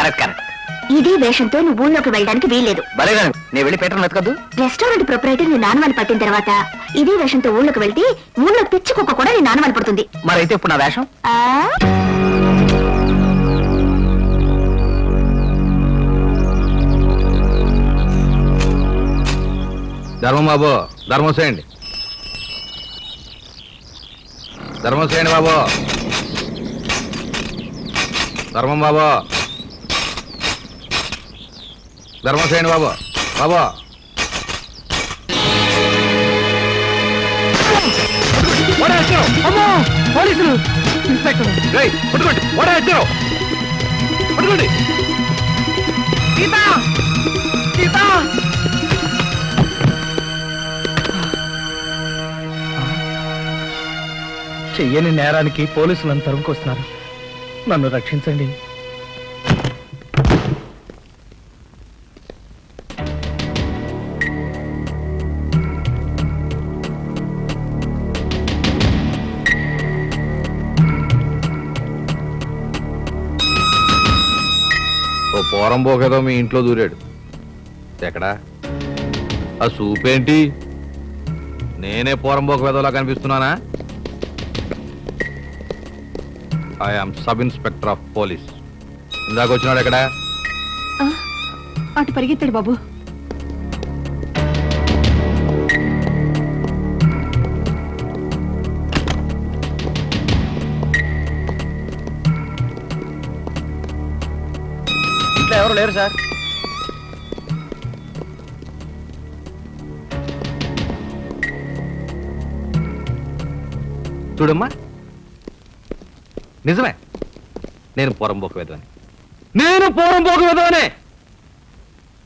Correct correct. ఇదే వేషంతో నువ్వు ఊళ్ళోకి వెళ్ళడానికి వీల్లేదు. నేను వెళ్ళి పేటర్ని వెతకద్దు రెస్టారెంట్ ప్రొపరేటర్ నీ నాన్నవాళ్ళు పట్టిన తర్వాత ఇదే వేషంతో ఊళ్ళోకి వెళ్తే ఊళ్ళో పిచ్చి కుక్క కూడా నీ నాన్నవాళ్ళు పడుతుంది. మరైతే ఇప్పుడు నా వేషం? ఆ? ధర్మం బాబు ధర్మం చేయండి. ధర్మం చేయండి బాబు. ధర్మం బాబు. ధర్మం చేయండి బాబు. బాబు పోలీసులు. ఇన్స్పెక్టర్. రేయ్, పట్టుకోండి. ఓడా వచ్చారు పట్టుకోండి. సీత సీత. చెయ్యని నేరానికి పోలీసులను తరుముకొస్తున్నారు. నన్ను రక్షించండి. ఓ పోరం పోకేదో మీ ఇంట్లో దూరాడు. ఎక్కడా? ఆ సూపేంటి? నేనే పోరం పోక వెదోలా కనిపిస్తున్నానా? I'm sub inspector of police ఇందాక వచ్చినాడు ఎక్కడా? అటు పరిగెత్తాడు బాబు. లేరు సార్. చూడమ్మా. నిజమే. నేను పోరంబోక వేదవని. నేను పోరంబోక వేదవనే.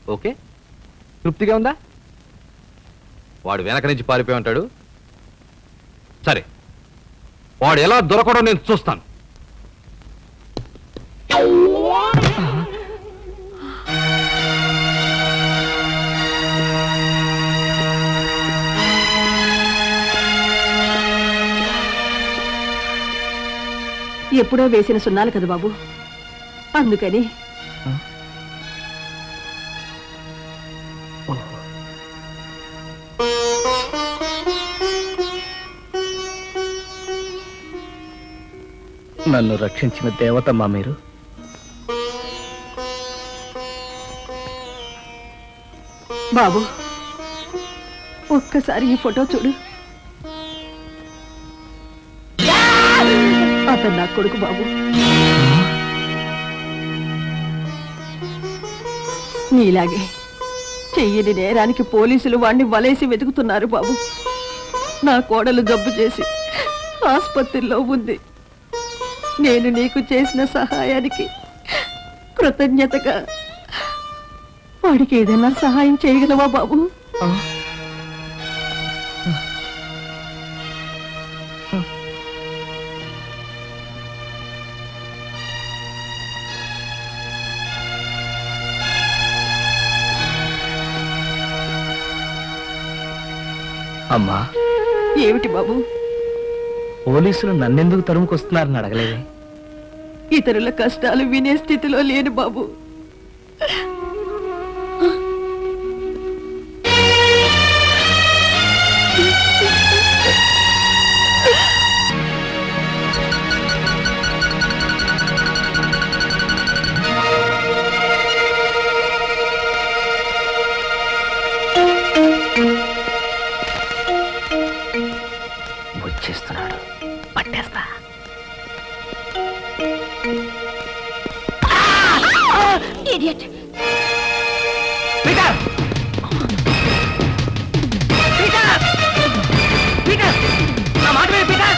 ఓకే? తృప్తిగా ఉందా? వాడు వెనక నుంచి పారిపోయి ఉంటాడు. సరే. వాడు ఎలా దొరకడం నేను చూస్తాను. ఎప్పుడో వేసిన సున్నాలు కదా బాబు. అందుకని. నన్ను రక్షించిన దేవతమ్మా మీరు? బాబు ఒక్కసారి ఈ ఫోటో చూడు. అతను నా కొడుకు బాబు. నీలాగే చెయ్యని నేరానికి పోలీసులు వాణ్ణి వలేసి వెతుకుతున్నారు బాబు. నా కోడలు జబ్బు చేసి ఆసుపత్రిలో ఉంది. నేను నీకు చేసిన సహాయానికి కృతజ్ఞతగా వాడికి ఏదైనా సహాయం చేయగలవా బాబు? అమ్మా. ఏమిటి బాబు? పోలీసులు నన్నెందుకు తరుముకొస్తున్నారని అడగలేదే? ఇతరుల కష్టాలు వినే స్థితిలో లేను బాబు. పట్టేస్తా ఇడియట్ పీటర్ పీటర్ పీటర్ నా మాట విను పీటర్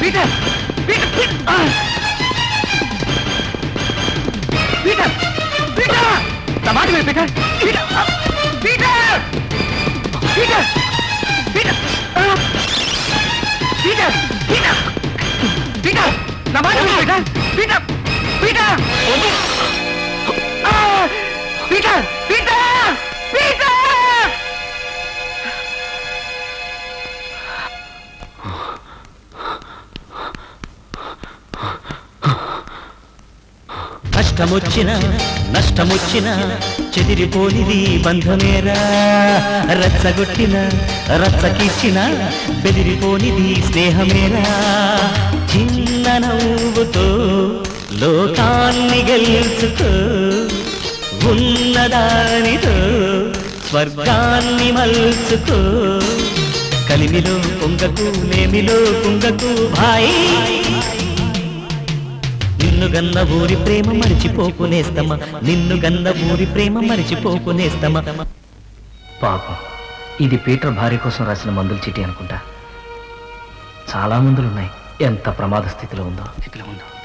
పీటర్ పీటర్ పీటర్ ఆ! పీటర్ పీటర్ నా మాట విను పీటర్ పీటర్ ఆ! పీటర్ పీటర్ పీటర్ ఆ! పీటర్ పీటర్ పీటర్ నా మాట విను పీటర్ పీటర్ పీటర్ వద్దు. ఆ! పీటర్ పీటర్ కష్టమొచ్చిన నష్టమొచ్చిన చెదిరిపోనిది బంధమేరా. రచ్చగొట్టిన రచ్చకిచ్చిన బెదిరిపోనిది స్నేహమేరా. చిన్న నవ్వుతో లోకాన్ని గెలుచుకో. ఉన్నదానితో స్వర్గాన్ని మలుచుకో. కలిమిలో కుంగకు నేమిలో కుంగకు భాయి. నిన్ను గన్న ఊరి ప్రేమ మరిచిపోకునేస్తమా? నిన్ను గన్న ఊరి ప్రేమ మరిచిపోకునేస్తమా? పాపం. ఇది పీటర్ భార్య కోసం రాసిన మందుల చీటీ అనుకుంటా. చాలా మందులు ఉన్నాయి ఎంత ప్రమాద స్థితిలో ఉందో. స్థితిలో ఉందో.